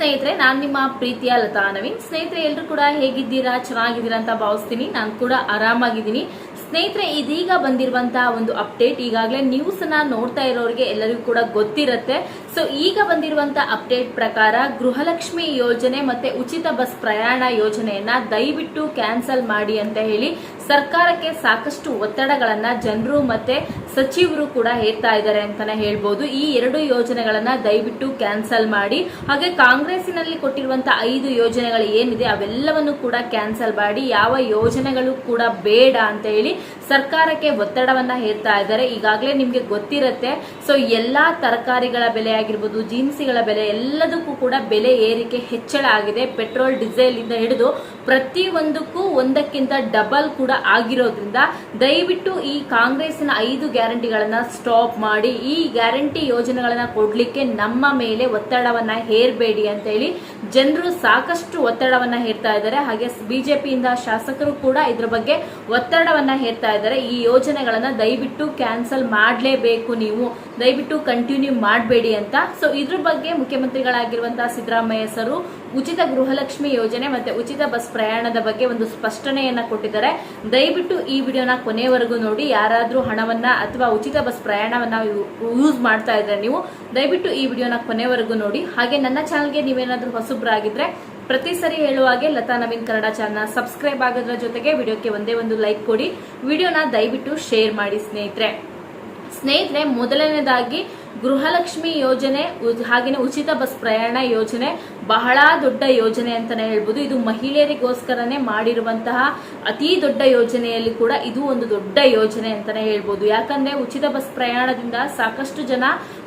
ಸ್ನೇಹಿತರೆ, ನಾನು ನಿಮ್ಮ ಪ್ರೀತಿಯ ಲತಾ ನವೀನ್. ಸ್ನೇಹಿತರೆ ಎಲ್ಲರೂ ಕೂಡ ಹೇಗಿದ್ದೀರಾ? ಚೆನ್ನಾಗಿದ್ದೀರಾ ಅಂತ ಭಾವಿಸ್ತೀನಿ. ನಾನು ಕೂಡ ಆರಾಮಾಗಿದ್ದೀನಿ. ಸ್ನೇಹಿತರೆ, ಇದೀಗ ಬಂದಿರುವಂತಹ ಒಂದು ಅಪ್ಡೇಟ್ ಈಗಾಗಲೇ ನ್ಯೂಸ್ ಅನ್ನ ನೋಡ್ತಾ ಇರೋರಿಗೆ ಎಲ್ಲರಿಗೂ ಕೂಡ ಗೊತ್ತಿರುತ್ತೆ. ಸೊ ಈಗ ಬಂದಿರುವಂತಹ ಅಪ್ಡೇಟ್ ಪ್ರಕಾರ ಗೃಹಲಕ್ಷ್ಮಿ ಯೋಜನೆ ಮತ್ತೆ ಉಚಿತ ಬಸ್ ಪ್ರಯಾಣ ಯೋಜನೆಯನ್ನ ದಯವಿಟ್ಟು ಕ್ಯಾನ್ಸಲ್ ಮಾಡಿ ಅಂತ ಹೇಳಿ ಸರ್ಕಾರಕ್ಕೆ ಸಾಕಷ್ಟು ಒತ್ತಡಗಳನ್ನ ಜನರು ಮತ್ತೆ ಸಚಿವರು ಕೂಡ ಹೇಳ್ತಾ ಇದ್ದಾರೆ ಅಂತಾನೆ ಹೇಳ್ಬೋದು. ಈ ಎರಡು ಯೋಜನೆಗಳನ್ನ ದಯವಿಟ್ಟು ಕ್ಯಾನ್ಸಲ್ ಮಾಡಿ. ಹಾಗೆ ಕಾಂಗ್ರೆಸ್ಸಿನಲ್ಲಿ ಕೊಟ್ಟಿರುವಂತಹ ಐದು ಯೋಜನೆಗಳು ಏನಿದೆ ಅವೆಲ್ಲವನ್ನು ಕೂಡ ಕ್ಯಾನ್ಸಲ್ ಮಾಡಿ. ಯಾವ ಯೋಜನೆಗಳು ಕೂಡ ಬೇಡ ಅಂತ ಹೇಳಿ ಸರ್ಕಾರಕ್ಕೆ ಒತ್ತಡವನ್ನ ಹೇರ್ತಾ ಇದ್ದಾರೆ. ಈಗಾಗಲೇ ನಿಮ್ಗೆ ಗೊತ್ತಿರುತ್ತೆ. ಸೊ ಎಲ್ಲಾ ತರಕಾರಿಗಳ ಬೆಲೆ ಆಗಿರ್ಬೋದು, ಜೀನ್ಸಿಗಳ ಬೆಲೆ ಎಲ್ಲದಕ್ಕೂ ಕೂಡ ಬೆಲೆ ಏರಿಕೆ ಹೆಚ್ಚಳ ಆಗಿದೆ. ಪೆಟ್ರೋಲ್, ಡೀಸೆಲ್ ಇಂದ ಹಿಡಿದು ಪ್ರತಿ ಒಂದಕ್ಕೂ ಒಂದಕ್ಕಿಂತ ಡಬಲ್ ಕೂಡ ಆಗಿರೋದ್ರಿಂದ ದಯವಿಟ್ಟು ಈ ಕಾಂಗ್ರೆಸ್ನ ಐದು ಗ್ಯಾರಂಟಿಗಳನ್ನ ಸ್ಟಾಪ್ ಮಾಡಿ ಈ ಗ್ಯಾರಂಟಿ ಯೋಜನೆಗಳನ್ನ ಕೊಡ್ಲಿಕ್ಕೆ ನಮ್ಮ ಮೇಲೆ ಒತ್ತಡವನ್ನ ಹೇರ್ಬೇಡಿ ಅಂತ ಹೇಳಿ ಜನರು ಸಾಕಷ್ಟು ಒತ್ತಡವನ್ನ ಹೇರ್ತಾ ಇದ್ದಾರೆ. ಹಾಗೆ ಬಿಜೆಪಿಯಿಂದ ಶಾಸಕರು ಕೂಡ ಇದ್ರ ಬಗ್ಗೆ ಒತ್ತಡವನ್ನ ಹೇರ್ತಾ ಇದ್ದಾರೆ. ಈ ಯೋಜನೆಗಳನ್ನ ದಯವಿಟ್ಟು ಕ್ಯಾನ್ಸಲ್ ಮಾಡಲೇಬೇಕು ನೀವು. ದಯವಿಟ್ಟು ಕಂಟಿನ್ಯೂ ಮಾಡಬೇಡಿ ಅಂತ. ಸೊ ಇದ್ರ ಬಗ್ಗೆ ಮುಖ್ಯಮಂತ್ರಿಗಳಾಗಿರುವಂತಹ ಸಿದ್ದರಾಮಯ್ಯ ಸರು ಉಚಿತ ಗೃಹಲಕ್ಷ್ಮಿ ಯೋಜನೆ ಮತ್ತೆ ಉಚಿತ ಬಸ್ ಪ್ರಯಾಣದ ಬಗ್ಗೆ ಒಂದು ಸ್ಪಷ್ಟನೆಯನ್ನ ಕೊಟ್ಟಿದ್ದಾರೆ. ದಯವಿಟ್ಟು ಈ ವಿಡಿಯೋನ ಕೊನೆಯವರೆಗೂ ನೋಡಿ. ಯಾರಾದ್ರೂ ಹಣವನ್ನ ಅಥವಾ ಉಚಿತ ಬಸ್ ಪ್ರಯಾಣವನ್ನ ಯೂಸ್ ಮಾಡ್ತಾ ಇದ್ರೆ ನೀವು, ದಯವಿಟ್ಟು ಈ ವಿಡಿಯೋನ ಕೊನೆವರೆಗೂ ನೋಡಿ. ಹಾಗೆ ನನ್ನ ಚಾನಲ್ಗೆ ನೀವೇನಾದ್ರೂ ಹೊಸಬ್ರಾಗಿದ್ರೆ, ಪ್ರತಿ ಸರಿ ಹೇಳುವ ಹಾಗೆ ಲತಾ ನವೀನ್ ಕನ್ನಡ ಚಾನಲ್ ಸಬ್ಸ್ಕ್ರೈಬ್ ಆಗೋದ್ರ ಜೊತೆಗೆ ವಿಡಿಯೋಕ್ಕೆ ಒಂದೇ ಒಂದು ಲೈಕ್ ಕೊಡಿ. ವಿಡಿಯೋನ ದಯವಿಟ್ಟು ಶೇರ್ ಮಾಡಿ ಸ್ನೇಹಿತರೆ. ಸ್ನೇಹಿತರೆ, ಮೊದಲನೇದಾಗಿ ಗೃಹಲಕ್ಷ್ಮಿ ಯೋಜನೆ ಹಾಗೆಯೇ ಉಚಿತ ಬಸ್ ಪ್ರಯಾಣ ಯೋಜನೆ, ಬಹಳ ದೊಡ್ಡ ಯೋಜನೆ ಅಂತಾನೆ ಹೇಳ್ಬೋದು. ಇದು ಮಹಿಳೆಯರಿಗೋಸ್ಕರನೇ ಮಾಡಿರುವಂತಹ ಅತಿ ದೊಡ್ಡ ಯೋಜನೆಯಲ್ಲಿ ಕೂಡ ಇದು ಒಂದು ದೊಡ್ಡ ಯೋಜನೆ ಅಂತಾನೆ ಹೇಳ್ಬೋದು. ಯಾಕಂದ್ರೆ ಉಚಿತ ಬಸ್ ಪ್ರಯಾಣದಿಂದ ಸಾಕಷ್ಟು ಜನ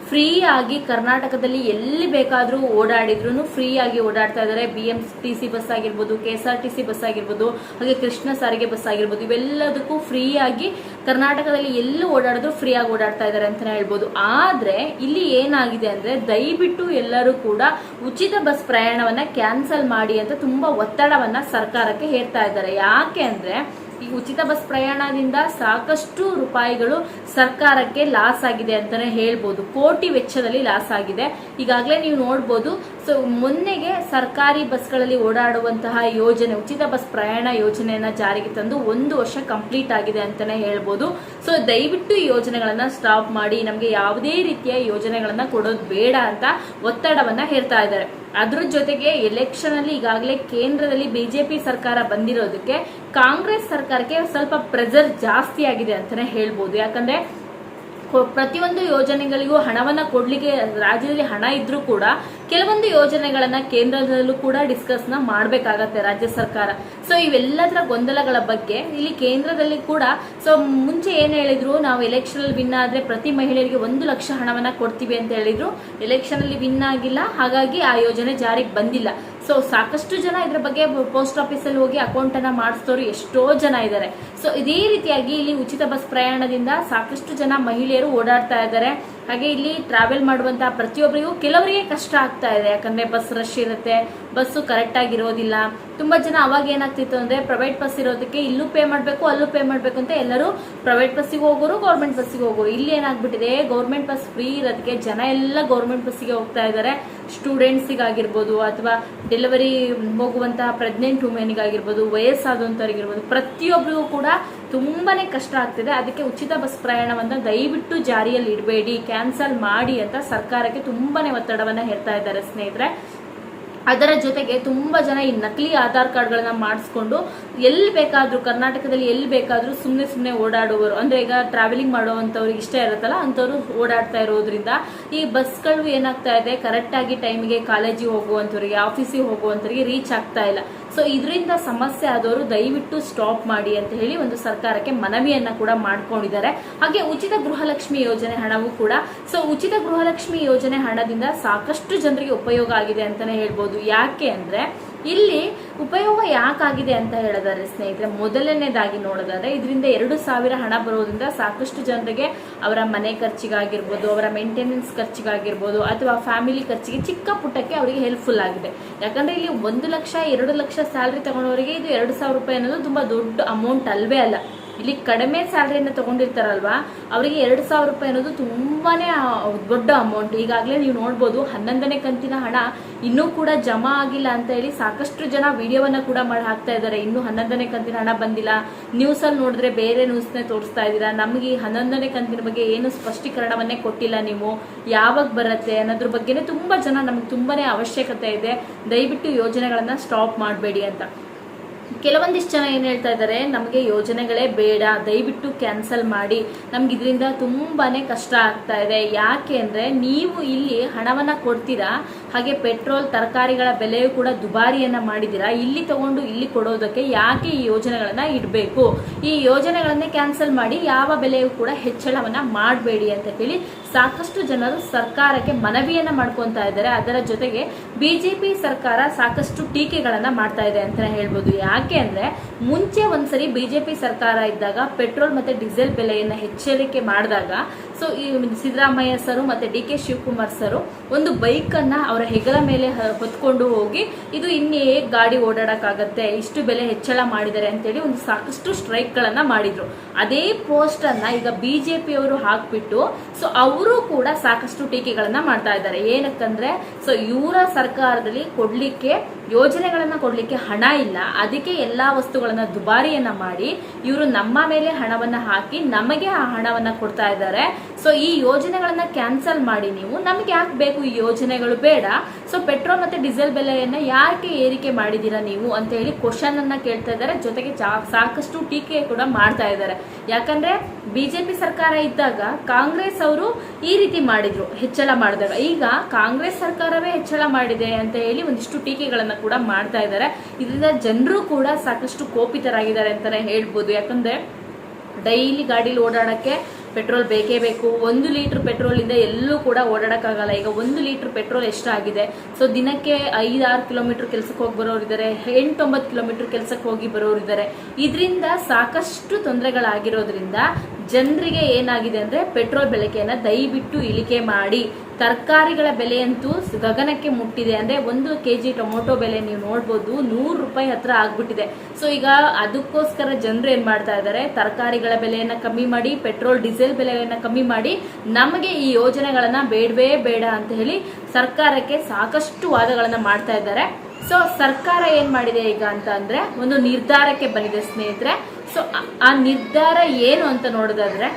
ಫ್ರೀ ಆಗಿ ಕರ್ನಾಟಕದಲ್ಲಿ ಎಲ್ಲಿ ಬೇಕಾದರೂ ಓಡಾಡಿದ್ರು ಫ್ರೀ ಆಗಿ ಓಡಾಡ್ತಾ ಇದ್ದಾರೆ. B M T C bus ಆಗಿರ್ಬೋದು K S R T C bus ಆಗಿರ್ಬೋದು, ಹಾಗೆ ಕೃಷ್ಣ ಸಾರಿಗೆ ಬಸ್ ಆಗಿರ್ಬೋದು, ಇವೆಲ್ಲದಕ್ಕೂ ಫ್ರೀ ಆಗಿ ಕರ್ನಾಟಕದಲ್ಲಿ ಎಲ್ಲೂ ಓಡಾಡಿದ್ರು ಫ್ರೀ ಆಗಿ ಓಡಾಡ್ತಾ ಇದ್ದಾರೆ ಅಂತಲೇ ಹೇಳ್ಬೋದು. ಆದರೆ ಇಲ್ಲಿ ಏನಾಗಿದೆ ಅಂದರೆ ದಯವಿಟ್ಟು ಎಲ್ಲರೂ ಕೂಡ ಉಚಿತ ಬಸ್ ಪ್ರಯಾಣವನ್ನು ಕ್ಯಾನ್ಸಲ್ ಮಾಡಿ ಅಂತ ತುಂಬ ಒತ್ತಡವನ್ನು ಸರ್ಕಾರಕ್ಕೆ ಹೇರ್ತಾ ಇದ್ದಾರೆ. ಯಾಕೆ ಅಂದ್ರೆ ಈ ಉಚಿತ ಬಸ್ ಪ್ರಯಾಣದಿಂದ ಸಾಕಷ್ಟು ರೂಪಾಯಿಗಳು ಸರ್ಕಾರಕ್ಕೆ ಲಾಸ್ ಆಗಿದೆ ಅಂತಾನೆ ಹೇಳ್ಬೋದು. ಕೋಟಿ ವೆಚ್ಚದಲ್ಲಿ ಲಾಸ್ ಆಗಿದೆ. ಈಗಾಗಲೇ ನೀವು ನೋಡ್ಬೋದು ಸೊ ಮೊನ್ನೆಗೆ ಸರ್ಕಾರಿ ಬಸ್ಗಳಲ್ಲಿ ಓಡಾಡುವಂತಹ ಯೋಜನೆ, ಉಚಿತ ಬಸ್ ಪ್ರಯಾಣ ಯೋಜನೆಯನ್ನ ಜಾರಿಗೆ ತಂದು ಒಂದು ವರ್ಷ ಕಂಪ್ಲೀಟ್ ಆಗಿದೆ ಅಂತಾನೆ ಹೇಳ್ಬೋದು. ಸೊ ದಯವಿಟ್ಟು ಈ ಯೋಜನೆಗಳನ್ನ ಸ್ಟಾಪ್ ಮಾಡಿ, ನಮಗೆ ಯಾವುದೇ ರೀತಿಯ ಯೋಜನೆಗಳನ್ನ ಕೊಡೋದು ಬೇಡ ಅಂತ ಒತ್ತಡವನ್ನ ಹೇರ್ತಾ ಇದ್ದಾರೆ. ಅದ್ರ ಜೊತೆಗೆ ಎಲೆಕ್ಷನ್ ಅಲ್ಲಿ ಈಗಾಗಲೇ ಕೇಂದ್ರದಲ್ಲಿ ಬಿಜೆಪಿ ಸರ್ಕಾರ ಬಂದಿರೋದಕ್ಕೆ ಕಾಂಗ್ರೆಸ್ ಸರ್ಕಾರಕ್ಕೆ ಸ್ವಲ್ಪ ಪ್ರೆಸರ್ ಜಾಸ್ತಿ ಆಗಿದೆ ಅಂತಾನೆ ಹೇಳ್ಬೋದು. ಯಾಕಂದ್ರೆ ಪ್ರತಿಯೊಂದು ಯೋಜನೆಗಳಿಗೂ ಹಣವನ್ನ ಕೊಡ್ಲಿಕ್ಕೆ ರಾಜ್ಯದಲ್ಲಿ ಹಣ ಇದ್ರೂ ಕೂಡ ಕೆಲವೊಂದು ಯೋಜನೆಗಳನ್ನ ಕೇಂದ್ರದಲ್ಲೂ ಕೂಡ ಡಿಸ್ಕಸ್ನ ಮಾಡ್ಬೇಕಾಗತ್ತೆ ರಾಜ್ಯ ಸರ್ಕಾರ. ಸೊ ಇವೆಲ್ಲದರ ಗೊಂದಲಗಳ ಬಗ್ಗೆ ಇಲ್ಲಿ ಕೇಂದ್ರದಲ್ಲಿ ಕೂಡ ಸೊ ಮುಂಚೆ ಏನ್ ಹೇಳಿದ್ರು, ನಾವು ಎಲೆಕ್ಷನ್ ಅಲ್ಲಿ ವಿನ್ ಆದ್ರೆ ಪ್ರತಿ ಮಹಿಳೆಯರಿಗೆ ಒಂದು ಲಕ್ಷ ಹಣವನ್ನ ಕೊಡ್ತೀವಿ ಅಂತ ಹೇಳಿದ್ರು. ಎಲೆಕ್ಷನ್ ಅಲ್ಲಿ ವಿನ್ ಆಗಿಲ್ಲ, ಹಾಗಾಗಿ ಆ ಯೋಜನೆ ಜಾರಿಗೆ ಬಂದಿಲ್ಲ. ಸೊ ಸಾಕಷ್ಟು ಜನ ಇದ್ರ ಬಗ್ಗೆ ಪೋಸ್ಟ್ ಆಫೀಸಲ್ಲಿ ಹೋಗಿ ಅಕೌಂಟ್ ಅನ್ನ ಮಾಡಿಸ್ತೋರು ಎಷ್ಟೋ ಜನ ಇದ್ದಾರೆ ಸೊ ಇದೇ ರೀತಿಯಾಗಿ ಇಲ್ಲಿ ಉಚಿತ ಬಸ್ ಪ್ರಯಾಣದಿಂದ ಸಾಕಷ್ಟು ಜನ ಮಹಿಳೆಯರು ಓಡಾಡ್ತಾ ಇದ್ದಾರೆ ಹಾಗೆ ಇಲ್ಲಿ ಟ್ರಾವೆಲ್ ಮಾಡುವಂತಹ ಪ್ರತಿಯೊಬ್ಬರಿಗೂ ಕೆಲವರಿಗೆ ಕಷ್ಟ ಆಗ್ತಾ ಇದೆ. ಯಾಕಂದ್ರೆ ಬಸ್ ರಶ್ ಇರುತ್ತೆ ಬಸ್ಸು ಕರೆಕ್ಟ್ ಆಗಿರೋದಿಲ್ಲ ತುಂಬಾ ಜನ ಅವಾಗ ಏನಾಗ್ತಿತ್ತು ಅಂದ್ರೆ ಪ್ರೈವೇಟ್ ಬಸ್ ಇರೋದಕ್ಕೆ ಇಲ್ಲೂ ಪೇ ಮಾಡಬೇಕು, ಅಲ್ಲೂ ಪೇ ಮಾಡಬೇಕು ಅಂತ ಎಲ್ಲರೂ ಪ್ರೈವೇಟ್ ಬಸ್ಸಿಗೆ ಹೋಗೋರು ಗೌರ್ಮೆಂಟ್ ಬಸ್ಸಿಗೆ ಹೋಗೋರು. ಇಲ್ಲಿ ಏನಾಗ್ಬಿಟ್ಟಿದೆ ಗೌರ್ಮೆಂಟ್ ಬಸ್ ಫ್ರೀ ಇರೋದಕ್ಕೆ ಜನ ಎಲ್ಲ ಗೌರ್ಮೆಂಟ್ ಬಸ್ಸಿಗೆ ಹೋಗ್ತಾ ಇದ್ದಾರೆ. ಸ್ಟೂಡೆಂಟ್ಸಿಗಾಗಿರ್ಬೋದು ಅಥವಾ ಡೆಲಿವರಿ ಹೋಗುವಂತಹ ಪ್ರೆಗ್ನೆಂಟ್ ವುಮೆನ್ಗಾಗಿರ್ಬೋದು ವಯಸ್ಸಾದಂಥವ್ರಿಗಿರ್ಬೋದು ಪ್ರತಿಯೊಬ್ಬರಿಗೂ ಕೂಡ ತುಂಬಾನೇ ಕಷ್ಟ ಆಗ್ತಿದೆ. ಅದಕ್ಕೆ ಉಚಿತ ಬಸ್ ಪ್ರಯಾಣವನ್ನ ದಯವಿಟ್ಟು ಜಾರಿಯಲ್ಲಿ ಇಡಬೇಡಿ, ಕ್ಯಾನ್ಸಲ್ ಮಾಡಿ ಅಂತ ಸರ್ಕಾರಕ್ಕೆ ತುಂಬಾನೇ ಒತ್ತಡವನ್ನ ಹೇಳ್ತಾ ಇದ್ದಾರೆ ಸ್ನೇಹಿತರೆ. ಅದರ ಜೊತೆಗೆ ತುಂಬಾ ಜನ ಈ ನಕಲಿ ಆಧಾರ್ ಕಾರ್ಡ್ಗಳನ್ನ ಮಾಡಿಸ್ಕೊಂಡು ಎಲ್ಲಿ ಬೇಕಾದ್ರೂ, ಕರ್ನಾಟಕದಲ್ಲಿ ಎಲ್ಲಿ ಬೇಕಾದ್ರೂ ಸುಮ್ಮನೆ ಸುಮ್ಮನೆ ಓಡಾಡುವವರು. ಅಂದ್ರೆ ಈಗ ಟ್ರಾವೆಲಿಂಗ್ ಮಾಡುವಂತವ್ರಿಗೆ ಇಷ್ಟ ಇರುತ್ತಲ್ಲ ಅಂತವ್ರು ಓಡಾಡ್ತಾ ಇರೋದ್ರಿಂದ ಈ ಬಸ್ಗಳು ಏನಾಗ್ತಾ ಇದೆ ಕರೆಕ್ಟ್ ಆಗಿ ಟೈಮಿಗೆ ಕಾಲೇಜಿಗೆ ಹೋಗುವಂಥವ್ರಿಗೆ ಆಫೀಸಿಗೆ ಹೋಗುವಂತವ್ರಿಗೆ ರೀಚ್ ಆಗ್ತಾ ಇಲ್ಲ. ಸೊ ಇದರಿಂದ ಸಮಸ್ಯೆ ಆದವರು ದಯವಿಟ್ಟು ಸ್ಟಾಪ್ ಮಾಡಿ ಅಂತ ಹೇಳಿ ಒಂದು ಸರ್ಕಾರಕ್ಕೆ ಮನವಿಯನ್ನ ಕೂಡ ಮಾಡ್ಕೊಂಡಿದ್ದಾರೆ. ಹಾಗೆ ಉಚಿತ ಗೃಹಲಕ್ಷ್ಮಿ ಯೋಜನೆ ಹಣವೂ ಕೂಡ. ಸೊ ಉಚಿತ ಗೃಹಲಕ್ಷ್ಮಿ ಯೋಜನೆ ಹಣದಿಂದ ಸಾಕಷ್ಟು ಜನರಿಗೆ ಉಪಯೋಗ ಆಗಿದೆ ಅಂತಾನೆ ಹೇಳ್ಬೋದು. ಯಾಕೆ ಅಂದ್ರೆ, ಇಲ್ಲಿ ಉಪಯೋಗ ಯಾಕಾಗಿದೆ ಅಂತ ಹೇಳಿದ್ದಾರೆ ಸ್ನೇಹಿತರೆ, ಮೊದಲನೇದಾಗಿ ನೋಡೋದಾದ್ರೆ ಇದರಿಂದ ಎರಡು ಸಾವಿರ ಹಣ ಬರೋದ್ರಿಂದ ಸಾಕಷ್ಟು ಜನರಿಗೆ ಅವರ ಮನೆ ಖರ್ಚಿಗಾಗಿರ್ಬೋದು, ಅವರ ಮೇಂಟೆನೆನ್ಸ್ ಖರ್ಚಿಗಾಗಿರ್ಬೋದು, ಅಥವಾ ಫ್ಯಾಮಿಲಿ ಖರ್ಚಿಗೆ ಚಿಕ್ಕ ಪುಟ್ಟಕ್ಕೆ ಅವರಿಗೆ ಹೆಲ್ಪ್ಫುಲ್ ಆಗಿದೆ. ಯಾಕಂದ್ರೆ ಇಲ್ಲಿ ಒಂದು ಲಕ್ಷ, ಎರಡು ಲಕ್ಷ ಸ್ಯಾಲ್ರಿ ತಗೊಂಡವರಿಗೆ ಇದು ಎರಡು ಸಾವಿರ ರೂಪಾಯಿ ಅನ್ನೋದು ತುಂಬಾ ದೊಡ್ಡ ಅಮೌಂಟ್ ಅಲ್ವೇ ಅಲ್ಲ. ಇಲ್ಲಿ ಕಡಿಮೆ ಸ್ಯಾಲ್ರಿಯನ್ನು ತಗೊಂಡಿರ್ತಾರಲ್ವಾ? ಅವರಿಗೆ ಎರಡು ಸಾವಿರ ರೂಪಾಯಿ ಅನ್ನೋದು ತುಂಬಾನೇ ದೊಡ್ಡ ಅಮೌಂಟ್ ಈಗಾಗಲೇ ನೀವು ನೋಡ್ಬೋದು, ಹನ್ನೊಂದನೇ ಕಂತಿನ ಹಣ ಇನ್ನೂ ಕೂಡ ಜಮಾ ಆಗಿಲ್ಲ ಅಂತ ಹೇಳಿ ಸಾಕಷ್ಟು ಜನ ವಿಡಿಯೋವನ್ನ ಕೂಡ ಮಾಡಿ ಹಾಕ್ತಾ ಇದ್ದಾರೆ. ಇನ್ನೂ ಹನ್ನೊಂದನೇ ಕಂತಿನ ಹಣ ಬಂದಿಲ್ಲ. ನ್ಯೂಸ್ ಅಲ್ಲಿ ನೋಡಿದ್ರೆ ಬೇರೆ ನ್ಯೂಸ್ನೇ ತೋರಿಸ್ತಾ ಇದ್ದೀರಾ? ನಮಗೆ ಈ ಹನ್ನೊಂದನೇ ಕಂತಿನ ಬಗ್ಗೆ ಏನು ಸ್ಪಷ್ಟೀಕರಣವನ್ನೇ ಕೊಟ್ಟಿಲ್ಲ ನೀವು. ಯಾವಾಗ ಬರುತ್ತೆ ಅನ್ನೋದ್ರ ಬಗ್ಗೆನೇ ತುಂಬಾ ಜನ ನಮ್ಗೆ ತುಂಬಾನೇ ಅವಶ್ಯಕತೆ ಇದೆ. ದಯವಿಟ್ಟು ಯೋಜನೆಗಳನ್ನ ಸ್ಟಾಪ್ ಮಾಡಬೇಡಿ ಅಂತ. ಕೆಲವೊಂದಿಷ್ಟು ಜನ ಏನು ಹೇಳ್ತಾ ಇದ್ದಾರೆ, ನಮಗೆ ಯೋಜನೆಗಳೇ ಬೇಡ, ದಯವಿಟ್ಟು ಕ್ಯಾನ್ಸಲ್ ಮಾಡಿ. ನಮ್ಗೆ ಇದರಿಂದ ತುಂಬಾನೇ ಕಷ್ಟ ಆಗ್ತಾ ಇದೆ. ಯಾಕೆ ಅಂದರೆ ನೀವು ಇಲ್ಲಿ ಹಣವನ್ನ ಕೊಡ್ತೀರಾ? ಹಾಗೆ ಪೆಟ್ರೋಲ್, ತರಕಾರಿಗಳ ಬೆಲೆಯೂ ಕೂಡ ದುಬಾರಿಯನ್ನ ಮಾಡಿದ್ದೀರಾ? ಇಲ್ಲಿ ತಗೊಂಡು ಇಲ್ಲಿ ಕೊಡೋದಕ್ಕೆ ಯಾಕೆ ಈ ಯೋಜನೆಗಳನ್ನ ಇಡಬೇಕು? ಈ ಯೋಜನೆಗಳನ್ನೇ ಕ್ಯಾನ್ಸಲ್ ಮಾಡಿ ಯಾವ ಬೆಲೆಯೂ ಕೂಡ ಹೆಚ್ಚಳವನ್ನ ಮಾಡಬೇಡಿ ಅಂತ ಹೇಳಿ ಸಾಕಷ್ಟು ಜನರು ಸರ್ಕಾರಕ್ಕೆ ಮನವಿಯನ್ನ ಮಾಡ್ಕೊತಾ ಇದ್ದಾರೆ. ಅದರ ಜೊತೆಗೆ ಬಿಜೆಪಿ ಸರ್ಕಾರ ಸಾಕಷ್ಟು ಟೀಕೆಗಳನ್ನ ಮಾಡ್ತಾ ಇದೆ ಅಂತ ಹೇಳ್ಬೋದು. ಯಾಕೆ ಅಂದ್ರೆ ಮುಂಚೆ ಒಂದ್ಸರಿ ಬಿಜೆಪಿ ಸರ್ಕಾರ ಇದ್ದಾಗ ಪೆಟ್ರೋಲ್ ಮತ್ತೆ ಡೀಸೆಲ್ ಬೆಲೆಯನ್ನ ಹೆಚ್ಚಳಿಕೆ ಮಾಡಿದಾಗ, ಸೊ ಈ ಸಿದ್ದರಾಮಯ್ಯ ಸರು ಮತ್ತೆ ಡಿ ಕೆ ಶಿವಕುಮಾರ್ ಸರು ಒಂದು ಬೈಕ್ ಅನ್ನ ಅವರ ಹೆಗಲ ಮೇಲೆ ಹೊತ್ಕೊಂಡು ಹೋಗಿ ಇದು ಇನ್ನೇ ಹೇಗೆ ಗಾಡಿ ಓಡಾಡಕ್ಕಾಗತ್ತೆ, ಇಷ್ಟು ಬೆಲೆ ಹೆಚ್ಚಳ ಮಾಡಿದ್ದಾರೆ ಅಂತೇಳಿ ಒಂದು ಸಾಕಷ್ಟು ಸ್ಟ್ರೈಕ್ ಗಳನ್ನ ಮಾಡಿದ್ರು. ಅದೇ ಪೋಸ್ಟ್ ಅನ್ನ ಈಗ ಬಿಜೆಪಿ ಅವರು ಹಾಕ್ಬಿಟ್ಟು, ಸೊ ಅವರು ಕೂಡ ಸಾಕಷ್ಟು ಟೀಕೆಗಳನ್ನ ಮಾಡ್ತಾ ಇದ್ದಾರೆ. ಏನಕ್ಕಂದ್ರೆ ಸೊ ಇವರ ಸರ್ಕಾರದಲ್ಲಿ ಕೊಡ್ಲಿಕ್ಕೆ ಯೋಜನೆಗಳನ್ನ ಕೊಡ್ಲಿಕ್ಕೆ ಹಣ ಇಲ್ಲ, ಅದಕ್ಕೆ ಎಲ್ಲಾ ವಸ್ತುಗಳನ್ನ ದುಬಾರಿಯನ್ನ ಮಾಡಿ ಇವರು ನಮ್ಮ ಮೇಲೆ ಹಣವನ್ನ ಹಾಕಿ ನಮಗೆ ಆ ಹಣವನ್ನ ಕೊಡ್ತಾ ಇದ್ದಾರೆ. ಸೊ ಈ ಯೋಜನೆಗಳನ್ನ ಕ್ಯಾನ್ಸಲ್ ಮಾಡಿ ನೀವು, ನಮ್ಗೆ ಯಾಕೆ ಬೇಕು ಈ ಯೋಜನೆಗಳು? ಬೇಡ. ಸೊ ಪೆಟ್ರೋಲ್ ಮತ್ತೆ ಡೀಸೆಲ್ ಬೆಲೆಯನ್ನ ಯಾಕೆ ಏರಿಕೆ ಮಾಡಿದೀರಾ ನೀವು ಅಂತ ಹೇಳಿ ಕ್ವಶನ್ ಅನ್ನ ಕೇಳ್ತಾ ಇದ್ದಾರೆ. ಜೊತೆಗೆ ಸಾಕಷ್ಟು ಟೀಕೆ ಕೂಡ ಮಾಡ್ತಾ ಇದ್ದಾರೆ. ಯಾಕಂದ್ರೆ ಬಿಜೆಪಿ ಸರ್ಕಾರ ಇದ್ದಾಗ ಕಾಂಗ್ರೆಸ್ ಅವರು ಈ ರೀತಿ ಮಾಡಿದ್ರು, ಹೆಚ್ಚಳ ಮಾಡಿದಾಗ. ಈಗ ಕಾಂಗ್ರೆಸ್ ಸರ್ಕಾರವೇ ಹೆಚ್ಚಳ ಮಾಡಿದೆ ಅಂತ ಹೇಳಿ ಒಂದಿಷ್ಟು ಟೀಕೆಗಳನ್ನ ಕೂಡ ಮಾಡ್ತಾ ಇದ್ದಾರೆ. ಇದರಿಂದ ಜನರು ಕೂಡ ಸಾಕಷ್ಟು ಕೋಪಿತರಾಗಿದ್ದಾರೆ ಅಂತಾನೆ ಹೇಳ್ಬೋದು. ಯಾಕಂದ್ರೆ ಡೈಲಿ ಗಾಡಿಲಿ ಓಡಾಡೋಕ್ಕೆ ಪೆಟ್ರೋಲ್ ಬೇಕೇ ಬೇಕು. ಒಂದು ಲೀಟರ್ ಪೆಟ್ರೋಲ್ ಇಂದ ಎಲ್ಲೂ ಕೂಡ ಓಡಾಡೋಕ್ಕಾಗಲ್ಲ. ಈಗ ಒಂದು ಲೀಟರ್ ಪೆಟ್ರೋಲ್ ಎಷ್ಟಾಗಿದೆ? ಸೊ ದಿನಕ್ಕೆ ಐದಾರು ಕಿಲೋಮೀಟರ್ ಕೆಲಸಕ್ಕೆ ಹೋಗಿ ಬರೋರಿದ್ದಾರೆ ಎಂಟೊಂಬತ್ತು ಕಿಲೋಮೀಟರ್ ಕೆಲಸಕ್ಕೆ ಹೋಗಿ ಬರೋರಿದ್ದಾರೆ ಇದರಿಂದ ಸಾಕಷ್ಟು ತೊಂದರೆಗಳಾಗಿರೋದ್ರಿಂದ ಜನರಿಗೆ ಏನಾಗಿದೆ ಅಂದ್ರೆ ಪೆಟ್ರೋಲ್ ಬೆಳಕೆಯನ್ನ ದಯವಿಟ್ಟು ಇಳಿಕೆ ಮಾಡಿ. ತರಕಾರಿಗಳ ಬೆಲೆಯಂತೂ ಗಗನಕ್ಕೆ ಮುಟ್ಟಿದೆ. ಅಂದ್ರೆ ಒಂದು ಕೆಜಿ ಟೊಮೊಟೊ ಬೆಲೆ ನೀವು ನೋಡ್ಬೋದು ನೂರು ರೂಪಾಯಿ ಹತ್ರ ಆಗ್ಬಿಟ್ಟಿದೆ. ಸೊ ಈಗ ಅದಕ್ಕೋಸ್ಕರ ಜನರು ಏನ್ ಮಾಡ್ತಾ ಇದ್ದಾರೆ? ತರಕಾರಿಗಳ ಬೆಲೆಯನ್ನ ಕಮ್ಮಿ ಮಾಡಿ, ಪೆಟ್ರೋಲ್, ಡೀಸೆಲ್ ಬೆಲೆಯನ್ನ ಕಮ್ಮಿ ಮಾಡಿ, ನಮಗೆ ಈ ಯೋಜನೆಗಳನ್ನ ಬೇಡವೇ ಬೇಡ ಅಂತ ಹೇಳಿ ಸರ್ಕಾರಕ್ಕೆ ಸಾಕಷ್ಟು ವಾದಗಳನ್ನ ಮಾಡ್ತಾ ಇದ್ದಾರೆ. ಸೊ ಸರ್ಕಾರ ಏನ್ ಮಾಡಿದೆ ಈಗ ಅಂತ ಅಂದ್ರೆ ಒಂದು ನಿರ್ಧಾರಕ್ಕೆ ಬಂದಿದೆ ಸ್ನೇಹಿತರೆ. ಸೊ ಆ ನಿರ್ಧಾರ ಏನು ಅಂತ ನೋಡೋದಾದ್ರೆ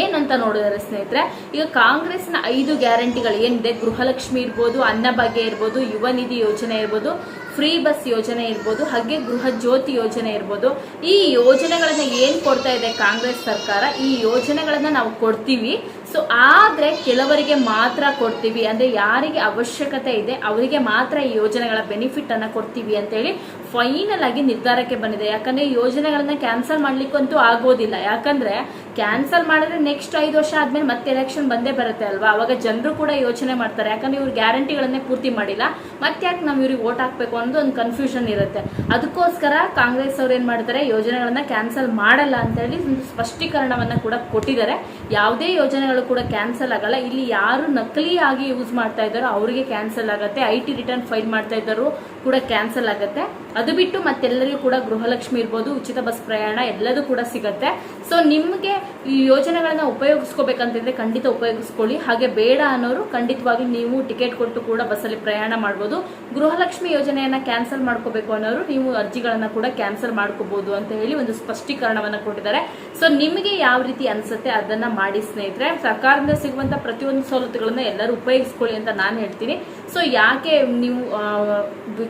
ಏನಂತ ನೋಡಿದರೆ ಸ್ನೇಹಿತರೆ, ಈಗ ಕಾಂಗ್ರೆಸ್ನ ಐದು ಗ್ಯಾರಂಟಿಗಳು ಏನಿದೆ? ಗೃಹಲಕ್ಷ್ಮಿ ಇರ್ಬೋದು ಅನ್ನಭಾಗ್ಯ ಇರ್ಬೋದು, ಯುವ ನಿಧಿ ಯೋಜನೆ ಇರ್ಬೋದು, ಫ್ರೀ ಬಸ್ ಯೋಜನೆ ಇರ್ಬೋದು, ಹಾಗೆ ಗೃಹ ಜ್ಯೋತಿ ಯೋಜನೆ ಇರ್ಬೋದು. ಈ ಯೋಜನೆಗಳನ್ನ ಏನ್ ಕೊಡ್ತಾ ಇದೆ ಕಾಂಗ್ರೆಸ್ ಸರ್ಕಾರ? ಈ ಯೋಜನೆಗಳನ್ನ ನಾವು ಕೊಡ್ತೀವಿ. ಸೊ ಆದ್ರೆ ಕೆಲವರಿಗೆ ಮಾತ್ರ ಕೊಡ್ತೀವಿ. ಅಂದ್ರೆ ಯಾರಿಗೆ ಅವಶ್ಯಕತೆ ಇದೆ, ಅವರಿಗೆ ಮಾತ್ರ ಈ ಯೋಜನೆಗಳ ಬೆನಿಫಿಟ್ ಅನ್ನ ಕೊಡ್ತೀವಿ ಅಂತ ಹೇಳಿ ಫೈನಲ್ ಆಗಿ ನಿರ್ಧಾರಕ್ಕೆ ಬಂದಿದೆ. ಯಾಕಂದ್ರೆ ಯೋಜನೆಗಳನ್ನ ಕ್ಯಾನ್ಸಲ್ ಮಾಡ್ಲಿಕ್ಕಂತೂ ಆಗೋದಿಲ್ಲ. ಯಾಕಂದ್ರೆ ಕ್ಯಾನ್ಸಲ್ ಮಾಡಿದ್ರೆ ನೆಕ್ಸ್ಟ್ ಐದು ವರ್ಷ ಆದ್ಮೇಲೆ ಮತ್ತೆ ಎಲೆಕ್ಷನ್ ಬಂದೇ ಬರುತ್ತೆ ಅಲ್ವಾ? ಅವಾಗ ಜನರು ಕೂಡ ಯೋಚನೆ ಮಾಡ್ತಾರೆ. ಯಾಕಂದ್ರೆ ಇವ್ರು ಗ್ಯಾರಂಟಿಗಳನ್ನೇ ಪೂರ್ತಿ ಮಾಡಿಲ್ಲ. ಮತ್ತೆ ಯಾಕೆ ನಾವು ಇವ್ರಿಗೆ ವೋಟ್ ಹಾಕ್ಬೇಕು ಅನ್ನೋದು ಒಂದು ಕನ್ಫ್ಯೂಷನ್ ಇರುತ್ತೆ. ಅದಕ್ಕೋಸ್ಕರ ಕಾಂಗ್ರೆಸ್ ಅವ್ರು ಏನ್ ಮಾಡ್ತಾರೆ? ಯೋಜನೆಗಳನ್ನ ಕ್ಯಾನ್ಸಲ್ ಮಾಡಲ್ಲ ಅಂತ ಹೇಳಿ ಸ್ಪಷ್ಟೀಕರಣವನ್ನ ಕೂಡ ಕೊಟ್ಟಿದ್ದಾರೆ. ಯಾವುದೇ ಯೋಜನೆಗಳು ಕೂಡ ಕ್ಯಾನ್ಸಲ್ ಆಗಲ್ಲ. ಇಲ್ಲಿ ಯಾರು ನಕಲಿಯಾಗಿ ಯೂಸ್ ಮಾಡ್ತಾ ಇದ್ದಾರೋ ಅವರಿಗೆ ಕ್ಯಾನ್ಸಲ್ ಆಗುತ್ತೆ. ಐ ಟಿ ರಿಟರ್ನ್ ಫೈಲ್ ಮಾಡ್ತಾ ಇದ್ದಾರೋ ಕೂಡ ಕ್ಯಾನ್ಸಲ್ ಆಗುತ್ತೆ. ಅದು ಬಿಟ್ಟು ಮತ್ತೆಲ್ಲರಿಗೂ ಕೂಡ ಗೃಹಲಕ್ಷ್ಮಿ ಇರ್ಬೋದು, ಉಚಿತ ಬಸ್ ಪ್ರಯಾಣ ಎಲ್ಲದೂ ಕೂಡ ಸಿಗತ್ತೆ. ಸೊ ನಿಮಗೆ ಈ ಯೋಜನೆಗಳನ್ನ ಉಪಯೋಗಿಸ್ಕೋಬೇಕಂತಂದ್ರೆ ಖಂಡಿತ ಉಪಯೋಗಿಸ್ಕೊಳ್ಳಿ. ಹಾಗೆ ಬೇಡ ಅನ್ನೋರು ಖಂಡಿತವಾಗಿ ನೀವು ಟಿಕೆಟ್ ಕೊಟ್ಟು ಕೂಡ ಬಸ್ಸಲ್ಲಿ ಪ್ರಯಾಣ ಮಾಡ್ಬೋದು. ಗೃಹಲಕ್ಷ್ಮಿ ಯೋಜನೆಯನ್ನ ಕ್ಯಾನ್ಸಲ್ ಮಾಡ್ಕೋಬೇಕು ಅನ್ನೋರು ನೀವು ಅರ್ಜಿಗಳನ್ನ ಕೂಡ ಕ್ಯಾನ್ಸಲ್ ಮಾಡ್ಕೋಬಹುದು ಅಂತ ಹೇಳಿ ಒಂದು ಸ್ಪಷ್ಟೀಕರಣವನ್ನ ಕೊಟ್ಟಿದ್ದಾರೆ. ಸೊ ನಿಮಗೆ ಯಾವ ರೀತಿ ಅನ್ಸುತ್ತೆ ಅದನ್ನ ಮಾಡಿ ಸ್ನೇಹಿತರೆ, ಸರ್ಕಾರದಿಂದ ಸಿಗುವಂತ ಪ್ರತಿಯೊಂದು ಸವಲತ್ತುಗಳನ್ನ ಎಲ್ಲರೂ ಉಪಯೋಗಿಸ್ಕೊಳ್ಳಿ ಅಂತ ನಾನು ಹೇಳ್ತೀನಿ. ಸೊ ಯಾಕೆ ನೀವು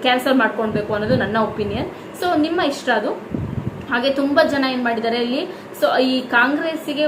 ಕ್ಯಾನ್ಸಲ್ ಮಾಡ್ಕೊಳ್ಬೇಕು ಅನ್ನೋದು ನನ್ನ ಒಪಿನಿಯನ್. ಸೊ ನಿಮ್ಮ ಇಷ್ಟ ಅದು. ಹಾಗೆ ತುಂಬಾ ಜನ ಏನ್ ಮಾಡಿದ್ದಾರೆ, ಇಲ್ಲಿ ಸೊ ಈ ಕಾಂಗ್ರೆಸ್ಸಿಗೆ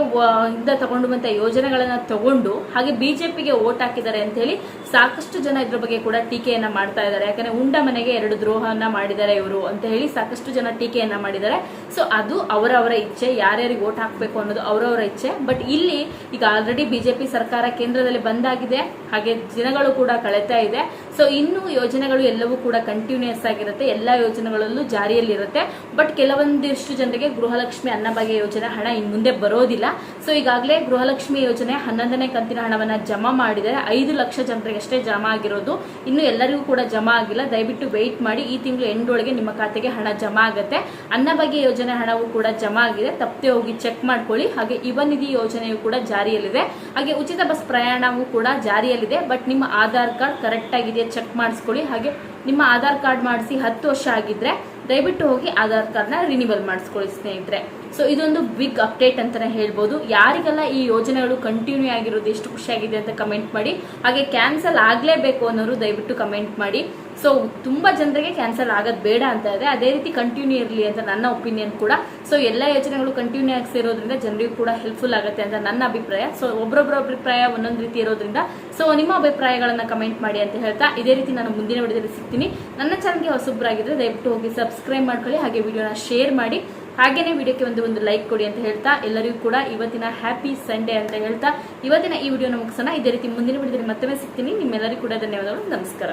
ಇಂದ ತಗೊಂಡು ಬಂತ ಯೋಜನೆಗಳನ್ನ ತಗೊಂಡು ಹಾಗೆ ಬಿಜೆಪಿಗೆ ಓಟ್ ಹಾಕಿದ್ದಾರೆ ಅಂತ ಹೇಳಿ ಸಾಕಷ್ಟು ಜನ ಇದ್ರ ಬಗ್ಗೆ ಕೂಡ ಟೀಕೆಯನ್ನ ಮಾಡ್ತಾ ಇದ್ದಾರೆ. ಯಾಕಂದ್ರೆ ಉಂಡ ಮನೆಗೆ ಎರಡು ದ್ರೋಹವನ್ನ ಮಾಡಿದ್ದಾರೆ ಇವರು ಅಂತ ಹೇಳಿ ಸಾಕಷ್ಟು ಜನ ಟೀಕೆಯನ್ನ ಮಾಡಿದ್ದಾರೆ. ಸೊ ಅದು ಅವರವರ ಇಚ್ಛೆ, ಯಾರ್ಯಾರಿಗೆ ಓಟ್ ಹಾಕಬೇಕು ಅನ್ನೋದು ಅವರವರ ಇಚ್ಛೆ. ಬಟ್ ಇಲ್ಲಿ ಈಗ ಆಲ್ರೆಡಿ ಬಿಜೆಪಿ ಸರ್ಕಾರ ಕೇಂದ್ರದಲ್ಲಿ ಬಂದಾಗಿದೆ. ಹಾಗೆ ದಿನಗಳು ಕೂಡ ಕಳೀತಾ ಇದೆ. ಸೊ ಇನ್ನು ಯೋಜನೆಗಳು ಎಲ್ಲವೂ ಕೂಡ ಕಂಟಿನ್ಯೂಸ್ ಆಗಿರುತ್ತೆ. ಎಲ್ಲಾ ಯೋಜನೆಗಳಲ್ಲೂ ಜಾರಿಯಲ್ಲಿರುತ್ತೆ. ಬಟ್ ಕೆಲವೊಂದಿಷ್ಟು ಜನರಿಗೆ ಗೃಹಲಕ್ಷ್ಮಿ ಅನ್ನಭಾಗ್ಯ ಯೋಜನೆ ಹಣ ಇನ್ ಮುಂದೆ ಬರೋದಿಲ್ಲ. ಸೊ ಈಗಾಗಲೇ ಗೃಹಲಕ್ಷ್ಮಿ ಯೋಜನೆ ಹನ್ನೊಂದನೇ ಕಂತಿನ ಹಣವನ್ನ ಜಮಾ ಮಾಡಿದರೆ ಐದು ಲಕ್ಷ ಜನರಿಗೆ ಅಷ್ಟೇ ಜಮಾ ಆಗಿರೋದು. ಇನ್ನು ಎಲ್ಲರಿಗೂ ಕೂಡ ಜಮಾ ಆಗಿಲ್ಲ. ದಯವಿಟ್ಟು ವೆಯ್ಟ್ ಮಾಡಿ. ಈ ತಿಂಗಳು ಎಂಡ್ ಒಳಗೆ ನಿಮ್ಮ ಖಾತೆಗೆ ಹಣ ಜಮಾ ಆಗುತ್ತೆ. ಅನ್ನಭಾಗ್ಯ ಯೋಜನೆ ಹಣವು ಕೂಡ ಜಮಾ ಆಗಿದೆ. ತಪ್ಪದೆ ಹೋಗಿ ಚೆಕ್ ಮಾಡ್ಕೊಳ್ಳಿ. ಹಾಗೆ ಯುವ ನಿಧಿ ಯೋಜನೆಯು ಕೂಡ ಜಾರಿಯಲ್ಲಿದೆ. ಹಾಗೆ ಉಚಿತ ಬಸ್ ಪ್ರಯಾಣವೂ ಕೂಡ ಜಾರಿಯಲ್ಲಿದೆ. ಬಟ್ ನಿಮ್ಮ ಆಧಾರ್ ಕಾರ್ಡ್ ಕರೆಕ್ಟ್ ಆಗಿದೆಯಾ ಚೆಕ್ ಮಾಡಿಸ್ಕೊಳ್ಳಿ. ಹಾಗೆ ನಿಮ್ಮ ಆಧಾರ್ ಕಾರ್ಡ್ ಮಾಡಿಸಿ ಹತ್ತು ವರ್ಷ ಆಗಿದ್ರೆ ದಯವಿಟ್ಟು ಹೋಗಿ ಆಧಾರ್ ಕಾರ್ಡ್ನ ರಿನಿವಲ್ ಮಾಡಿಸ್ಕೊಳ್ಳಿ ಸ್ನೇಹಿತರೆ. ಸೊ ಇದೊಂದು ಬಿಗ್ ಅಪ್ಡೇಟ್ ಅಂತಲೇ ಹೇಳ್ಬೋದು. ಯಾರಿಗೆಲ್ಲ ಈ ಯೋಜನೆಗಳು ಕಂಟಿನ್ಯೂ ಆಗಿರೋದು ಎಷ್ಟು ಖುಷಿಯಾಗಿದೆ ಅಂತ ಕಮೆಂಟ್ ಮಾಡಿ. ಹಾಗೆ ಕ್ಯಾನ್ಸಲ್ ಆಗಲೇಬೇಕು ಅನ್ನೋರು ದಯವಿಟ್ಟು ಕಮೆಂಟ್ ಮಾಡಿ. ಸೊ ತುಂಬ ಜನರಿಗೆ ಕ್ಯಾನ್ಸಲ್ ಆಗೋದು ಬೇಡ ಅಂತ ಇದೆ. ಅದೇ ರೀತಿ ಕಂಟಿನ್ಯೂ ಇರಲಿ ಅಂತ ನನ್ನ ಒಪಿನಿಯನ್ ಕೂಡ. ಸೊ ಎಲ್ಲ ಯೋಜನೆಗಳು ಕಂಟಿನ್ಯೂ ಆಗಿರೋದ್ರಿಂದ ಜನರಿಗೂ ಕೂಡ ಹೆಲ್ಪ್ಫುಲ್ ಆಗುತ್ತೆ ಅಂತ ನನ್ನ ಅಭಿಪ್ರಾಯ. ಸೊ ಒಬ್ಬರೊಬ್ಬರ ಅಭಿಪ್ರಾಯ ಒಂದೊಂದು ರೀತಿ ಇರೋದ್ರಿಂದ. ಸೊ ನಿಮ್ಮ ಅಭಿಪ್ರಾಯಗಳನ್ನು ಕಮೆಂಟ್ ಮಾಡಿ ಅಂತ ಹೇಳ್ತಾ ಇದೇ ರೀತಿ ನಾನು ಮುಂದಿನ ವಿಡಿಯೋದಲ್ಲಿ ಸಿಗ್ತೀನಿ. ನನ್ನ ಚಾನಲ್ಗೆ ಹೊಸಬ್ರಾಗಿದ್ರೆ ದಯವಿಟ್ಟು ಹೋಗಿ ಸಬ್ಸ್ಕ್ರೈಬ್ ಮಾಡ್ಕೊಳ್ಳಿ. ಹಾಗೆ ವಿಡಿಯೋನ ಶೇರ್ ಮಾಡಿ. ಹಾಗೇನೇ ವಿಡಿಯೋಕ್ಕೆ ಒಂದು ಒಂದು ಲೈಕ್ ಕೊಡಿ ಅಂತ ಹೇಳ್ತಾ ಎಲ್ಲರಿಗೂ ಕೂಡ ಇವತ್ತಿನ ಹ್ಯಾಪಿ ಸಂಡೇ ಅಂತ ಹೇಳ್ತಾ ಇವತ್ತಿನ ಈ ವಿಡಿಯೋನ ಮುಗಿಸೋಣ. ಇದೇ ರೀತಿ ಮುಂದಿನ ವಿಡಿಯೋದಲ್ಲಿ ಮತ್ತೊಮ್ಮೆ ಸಿಗ್ತೀನಿ. ನಿಮ್ಮೆಲ್ಲರಿಗೂ ಕೂಡ ಧನ್ಯವಾದಗಳು. ನಮಸ್ಕಾರ.